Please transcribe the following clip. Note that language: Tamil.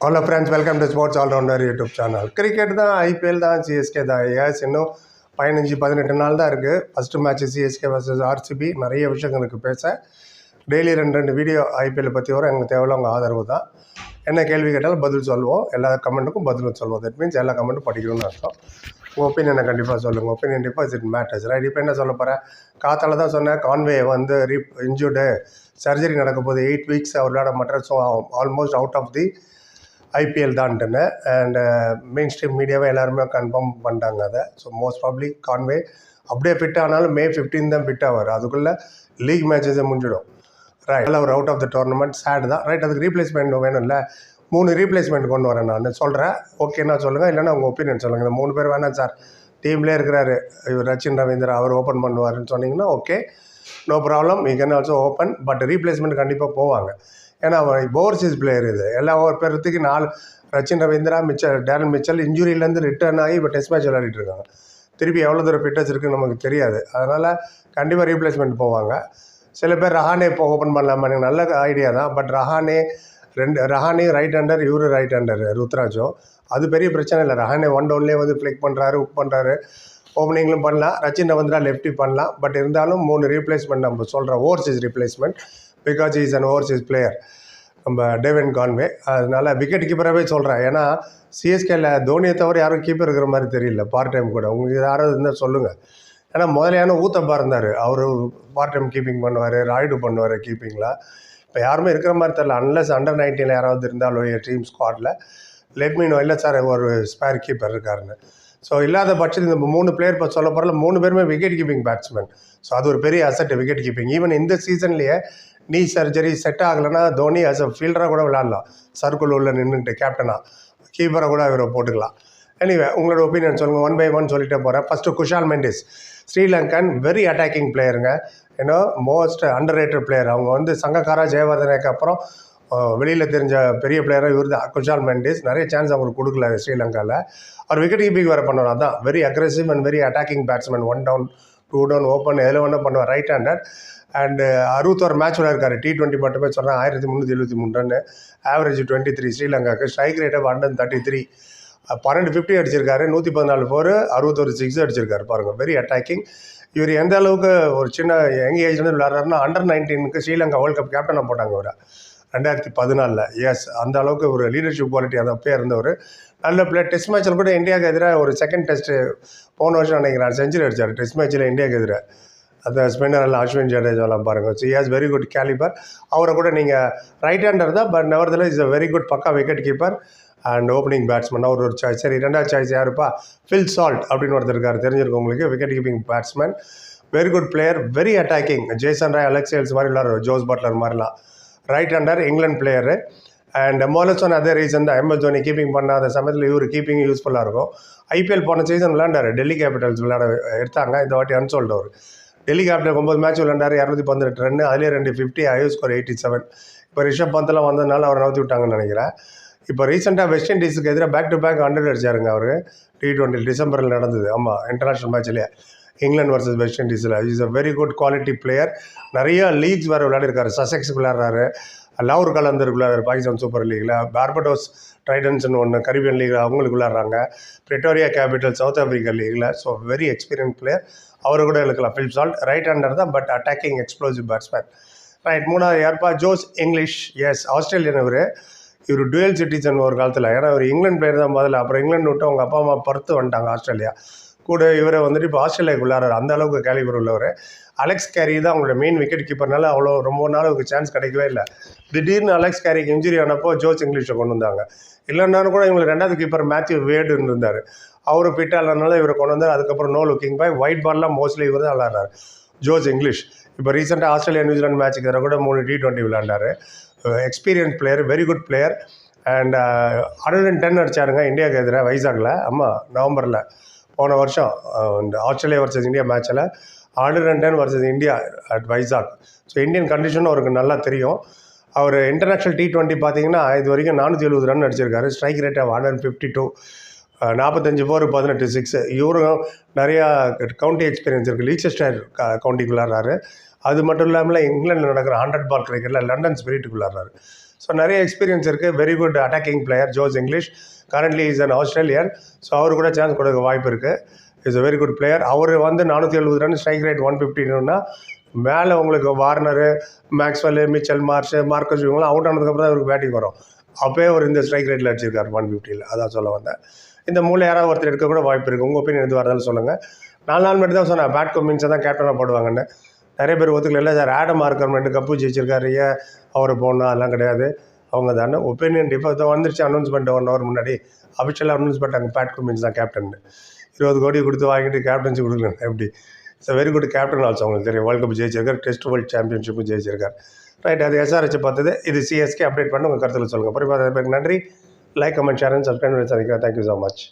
Hello friends welcome to sports all rounder YouTube channel cricket தான் ஐபிஎல் தான் சிஎஸ்கே தான். ஏஸ் இன்னும் பதினஞ்சு பதினெட்டு நாள் தான் இருக்குது first match CSK versus RCB நிறைய விஷயங்களுக்கு பேச. டெய்லி ரெண்டு ரெண்டு வீடியோ ஐபிஎல் பற்றி வரும். எங்களுக்கு தேவையில்ல உங்கள் ஆதரவு தான். என்ன கேள்வி கேட்டாலும் பதில் சொல்லுவோம். எல்லா கமெண்ட்டுக்கும் பதில் சொல்லுவோம். தட் மீன்ஸ் எல்லா கமெண்ட்டும் படிக்கணும்னு அர்த்தம். உங்கள் ஒப்பீனியனை கண்டிப்பாக சொல்லுங்கள் ஒப்பீனியன் டிபாஸ் இட் மேட்டர்ஸ் ரைட் இப்போ என்ன சொல்ல போகிறேன் காத்தால தான் சொன்னேன் கான்வே வந்து ரீப் இன்ஜூர்டு சர்ஜரி நடக்கும் போது எயிட் வீக்ஸ் அவர் விளையாட மாட்டேன் so almost out of the IPL தான்ட்டுன்னு. And main stream மீடியாவை எல்லாருமே கன்ஃபார்ம் பண்ணிட்டாங்க அதை. ஸோ மோஸ்ட் ப்ராப்ளி கான்வே அப்படியே ஃபிட் ஆனாலும் மே ஃபிஃப்டீன் தான் ஃபிட் ஆவார். அதுக்குள்ளே லீக் மேட்சஸே முடிஞ்சிடும். ரைட் அவர் அவுட் ஆஃப் த டோர்னமெண்ட் சேடு தான். ரைட் அதுக்கு ரீப்ளேஸ்மெண்ட் வேணும்ல. மூணு ரீப்ளேஸ்மெண்ட் கொண்டு வரேன் நான். சொல்கிறேன் ஓகேன்னா சொல்லுங்கள் இல்லைன்னா உங்கள் ஒப்பீனியன் சொல்லுங்கள் இந்த மூணு பேர் வேணாம் சார். டீம்லேயே இருக்கிறாரு. இவர் ரச்சின் ரவீந்திரா அவர் ஓப்பன் பண்ணுவாருன்னு சொன்னீங்கன்னா okay no problem you can also open but replacement கண்டிப்பாக போவாங்க. ஏன்னா ஓவர்சீஸ் பிளேயர் இது. எல்லா ஓவர் பேர்த்துக்கு நாலு Rachin Ravindra Mitchell Daryl Mitchell இன்ஜுரியிலேருந்து return ஆகி இப்போ டெஸ்ட் மேட்ச் விளையாடிட்டு இருக்காங்க. திருப்பி எவ்வளோ தூரம் ஃபிட்னஸ் இருக்குன்னு நமக்கு தெரியாது. அதனால் கண்டிப்பாக ரீப்ளேஸ்மெண்ட் போவாங்க. சில பேர் ரஹானே இப்போ ஓப்பன் பண்ணலாமா? எனக்கு நல்ல ஐடியா தான். பட் ரஹானே ரெண்டு ரஹானே ரைட் ஹேண்டர் இவரு ரைட் ஹேண்டர் ருத்ராஜோ. அது பெரிய பிரச்சனை இல்லை. ரஹானே ஒன் டவுன்லேயே வந்து ஃப்ளிக் பண்ணுறாரு உக் பண்ணுறாரு ஓப்பனிங்லும் பண்ணலாம். ரச்சின் ரவீந்திரா லெஃப்டி பண்ணலாம். பட் இருந்தாலும் மூணு ரீப்ளேஸ்மெண்ட் நம்ம சொல்கிறோம் overseas replacement because is an overseas player நம்ம டேவின் கான்வே அதனால் விக்கெட் கீப்பராகவே சொல்கிறேன் ஏன்னா சிஎஸ்கேல தோனியை தவிர யாரும் கீப்பர் இருக்கிற மாதிரி தெரியல. பார்ட் டைம் கூட. உங்களுக்கு யாராவது இருந்தால் சொல்லுங்கள் ஏன்னா முதலையான ஊத்தப்பா இருந்தார். அவர் பார்ட் டைம் கீப்பிங் பண்ணுவார் ராய்டு பண்ணுவார் கீப்பிங்கில் இப்போ யாருமே இருக்கிற மாதிரி தெரில அன்லஸ் அண்டர் நைன்டீனில் யாராவது இருந்தாலும் என் டீம் ஸ்குவாடில் லெட் மீ நோ இல்லை சார் ஒரு ஸ்பேர் கீப்பர் இருக்காருன்னு. ஸோ இல்லாத பட்சத்தில் இந்த மூணு பிளேயர் இப்போ சொல்ல போகிறல மூணு பேருமே விக்கெட் கீப்பிங் பேட்ஸ்மேன் ஸோ அது ஒரு பெரிய அசட் விக்கெட் கீப்பிங் ஈவன் இந்த சீசன்லேயே நீ சர்ஜரி செட் ஆகலைன்னா தோனி அஸ் அ ஃபீல்டராக கூட விளாட்லாம் சர்க்குள் உள்ள நின்றுட்டு கேப்டனாக கீப்பரை கூட இவரை போட்டுக்கலாம். எனிவே உங்களோட ஒப்பீனியன் சொல்லுங்கள் ஒன் பை ஒன் சொல்லிட்டே போகிறேன் first Kusal Mendis. Sri Lankan very attacking பிளேயருங்க ஏன்னோ மோஸ்ட் அண்டர் ரேட்டட் பிளேயர் அவங்க வந்து சங்கக்காரா ஜெயவர்தனுக்கு அப்புறம் வெளியில் தெரிஞ்ச பெரிய பிளேயராக இவர் தான் குஷால் மெண்டிஸ். நிறைய சான்ஸ் அவங்களுக்கு கொடுக்கல ஸ்ரீலங்காவில் அவர் விக்கெட் கீப்பிங் வேறு பண்ணுவார். அதான் very aggressive and very attacking batsman one down two down open எதில் வேணால் பண்ணுவார் ரைட் ஹேண்டட் அண்டு அறுபத்தோரு மேட்ச் விளையாடுக்காரு டி டுவெண்ட்டி மட்டுமே சொல்கிறேன் ஆயிரத்தி முந்நூற்றி எழுபத்தி மூணு run average twenty three ஸ்ரீலங்காவுக்கு strike rate of hundred thirty three பன்னெண்டு ஃபிஃப்டி அடிச்சிருக்காரு. நூற்றி பதினாலு ஃபோர் அறுபத்தொரு சிக்ஸ் அடிச்சிருக்காரு. பாருங்கள் வெரி அட்டாக்கிங் இவர் எந்த அளவுக்கு ஒரு சின்ன யங் ஏஜ்லேருந்து விளையாடுறாருன்னா அண்டர் நைன்டீனுக்கு ஸ்ரீலங்கா வேர்ல்ட் கப் கேப்டனாக போட்டாங்க இவரை. ரெண்டாயிரத்தி பதினாலில். எஸ் அந்த அளவுக்கு ஒரு லீடர்ஷிப் குவாலிட்டி அந்த அப்பயே இருந்தவர். நல்ல பிளேயர் டெஸ்ட் மேட்ச்சில் கூட இந்தியாவுக்கு எதிராக ஒரு செகண்ட் டெஸ்ட்டு போன வருஷம் நினைக்கிறேன் செஞ்சுரி அடித்தார் டெஸ்ட் மேட்ச்சில் இந்தியாவுக்கு எதிராக அந்த ஸ்பின்னர் எல்லாம் அஸ்வின் ஜடேஜாலாம் பாருங்கள் so has very good calibre அவரை கூட நீங்கள் ரைட் ஹேண்டர் தான் but nevertheless is a very good பக்கா wicket keeper and opening batsman அவர் ஒரு சாய்ஸ் சரி ரெண்டாவது சாய்ஸ் யாருப்பா? ஃபில் சால்ட் அப்படின்னு ஒருத்தர் இருக்கார். தெரிஞ்சிருக்கும் உங்களுக்கு wicket keeping batsman very good player very attacking Jason Roy Alex Hales மாதிரி விளாட்றாரு ஜோஸ் பட்லர் மாதிரிலாம். Right hander England player and மோலசோன் அதே ரீசன் தான். எம்எஸ் தோனி கீப்பிங் பண்ணாத சமயத்தில் இவர் கீப்பிங் யூஸ்ஃபுல்லாக இருக்கும். ஐபிஎல் போன சீசன் விளாண்டாரு டெல்லி கேபிட்டல்ஸ் விளையாட எடுத்தாங்க. இந்த வாட்டி அன்சோல்டு அவர். டெல்லி கேபிட்டல் ஒம்பது மேட்ச் விளாண்டாரு இரநூத்தி பதினெட்டு ரன் அதிலே ரெண்டு ஃபிஃப்டி ஐயோ ஸ்கோர் எயிட்டி செவன் இப்போ ரிஷப் பந்தெல்லாம் வந்ததுனால அவர் நவுத்தி விட்டாங்கன்னு நினைக்கிறேன். இப்போ ரீசெண்டாக வெஸ்ட் இண்டீஸுக்கு எதிராக பேக் டு பேக் ஹண்ட்ரட் அடிச்சாருங்க அவர். டி டுவெண்ட்டி டிசம்பரில் நடந்தது. ஆமாம் இன்டர்நேஷ்னல் மேட்ச்லேயே England versus West இண்டீஸில் is a very good quality player நிறைய லீக்ஸ் வேறு விளையாடிருக்காரு. சசெக்ஸ் விளையாடுறாரு. லவர் கலந்தர் விளையாடுறாரு. பாகிஸ்தான் சூப்பர் லீக்கில் பார்படோஸ் ட்ரைடன்ஸ்னு ஒன்று கரீபியன் லீக் அவங்களுக்கு விளையாடுறாங்க. பிரிட்டோரியா கேபிட்டல் சவுத் ஆஃப்ரிக்கா லீகில் ஸோ வெரி எக்ஸ்பீரியன்ஸ் பிளேயர் அவர் கூட இழுக்கலாம் ஃபிலிப் சால்ட் ரைட் ஹேண்டர் தான் but attacking explosive batsman right மூணாவது யார்ப்பா? ஜோஸ் இங்கிலீஷ் எஸ் ஆஸ்திரேலியன் இவர் இவர் டுவெல் சிட்டிசன் ஒரு காலத்தில். ஏன்னா இவர் இங்கிலாந்து பிளேயர் தான் முதல்ல. அப்புறம் இங்கிலாந்து விட்டு அவங்க அப்பா அம்மா பருத்து வந்துட்டாங்க ஆஸ்திரேலியா. கூட இவரை வந்துட்டு இப்போ ஆஸ்திரேலியாவுக்கு விளையாடுறாரு அந்த அளவுக்கு கேலிபர் உள்ளவர். அலெக்ஸ் கேரி தான் அவங்களோட மெயின் விக்கெட் கீப்பர்னால அவ்வளோ ரொம்ப நாள் அவருக்கு சான்ஸ் கிடைக்கவே இல்லை. திடீர்னு அலெக்ஸ் கேரிக்கு இன்ஜுரி ஆனப்போ ஜோஸ் இங்கிலீஷை கொண்டு வந்தாங்க. இல்லைன்னாலும் கூட இவங்களுக்கு ரெண்டாவது கீப்பர் மேத்யூ வேடுன்னு இருந்தார் அவர் ஃபிட்டாக இவரை கொண்டு வந்தார். அதுக்கப்புறம் நோ லுக்கிங் பாய் ஒயிட் பால்லாம் மோஸ்ட்லி இவர் தான் விளாட்றாரு ஜோஸ் இங்கிலீஷ். இப்போ ரீசெண்டாக ஆஸ்திரேலியா நியூசிலாந்து மேட்ச்சுக்கு தர கூட மூணு T twenty விளாண்டாரு experience player very good player and hundred and ten அடிச்சாருங்க இந்தியாவுக்கு எதிராக வைசாகில். ஆமாம் நவம்பரில். போன வருஷம் இந்த ஆஸ்திரேலியா வர்சஸ் இந்தியா மேட்ச்சில் order and versus India at Vizag so Indian கண்டிஷனும் அவருக்கு நல்லா தெரியும். அவர் இன்டர்நேஷ்னல் டி டுவெண்ட்டி பார்த்தீங்கன்னா இது வரைக்கும் நானூற்றி எழுபது ரன் அடிச்சிருக்காரு. Strike rate of hundred fifty two நாற்பத்தஞ்சு ஃபோர் பதினெட்டு சிக்ஸ் இவரும் நிறையா கவுண்டி எக்ஸ்பீரியன்ஸ் இருக்குது லீச்சஸ்டர் கவுண்டிக்கு விளாட்றாரு அது மட்டும் இல்லாமல் இங்கிலாண்டில் நடக்கிற ஹண்ட்ரட் பால் கிரிக்கெட்டில் லண்டன் ஸ்பிரிட்டுக்கு விளாட்றாரு ஸோ நிறைய எக்ஸ்பீரியன்ஸ் இருக்குது very good attacking player Josh Inglis currently is an Australian so அவர் கூட சான்ஸ் கொடுக்க வாய்ப்பு இருக்குது is a very good player அவர் வந்து நானூற்றி எழுபது ரன் ஸ்ட்ரைக் ரேட் ஒன் ஃபிஃப்டின்னா மேலே உங்களுக்கு Warner Maxwell Mitchell Marsh Marcus இவங்களாம் அவுட் ஆனதுக்கப்புறம் தான் இவருக்கு பேட்டிங் வரும். அப்போயே அவர் இந்த ஸ்ட்ரைக் ரேட்டில் அடிச்சிருக்காரு ஒன் ஃபிஃப்டியில் அதான் சொல்ல வந்தேன். இந்த மூளை யாராவது ஒருத்தர் எடுக்க கூட வாய்ப்பு இருக்குது உங்கள் ஒப்பீனியன் எது வரதாலும் சொல்லுங்கள் நாலு நாள் மட்டும் தான் சொன்னேன். பேட் கமின்ஸை தான் கேப்டனாக போடுவாங்கன்னு. நிறைய பேர் ஒத்துக்கல. இல்லை சார் ஆடம் மார்க்கர் ரெண்டு கப்பு ஜெயிச்சிருக்காரு ஏன் அவர் போகணும் அதெல்லாம் கிடையாது. அவங்க தானே ஒப்பீனியன் இப்போ தான் வந்துருச்சு அனௌன்ஸ்மெண்ட் ஒன் ஹவர் முன்னாடி. அஃபிஷியலாக அனௌன்ஸ் பண்ணிட்டாங்க. பேட் கமின்ஸ் தான் கேப்டன் இருபது கோடி கொடுத்து வாங்கிட்டு கேப்டன்சி கொடுக்கல எப்படி? It's very good captain also அவங்களுக்கு தெரியும். வேர்ல்டு கப் ஜெயிச்சிருக்கார். டெஸ்ட் வேர்ல்டு சாம்பியன்ஷிப்பும் ஜெயிச்சிருக்கார். ரைட் அது எஸ்ஆர்ஹெச் பார்த்தது. இது சிஎஸ்கே அப்டேட் பண்ணி. உங்கள் கருத்தில் சொல்லுங்கள் அப்புறம் நன்றி. Like comment share and subscribe பண்ணி சந்திக்கிறேன் தேங்க்யூ ஸோ மச்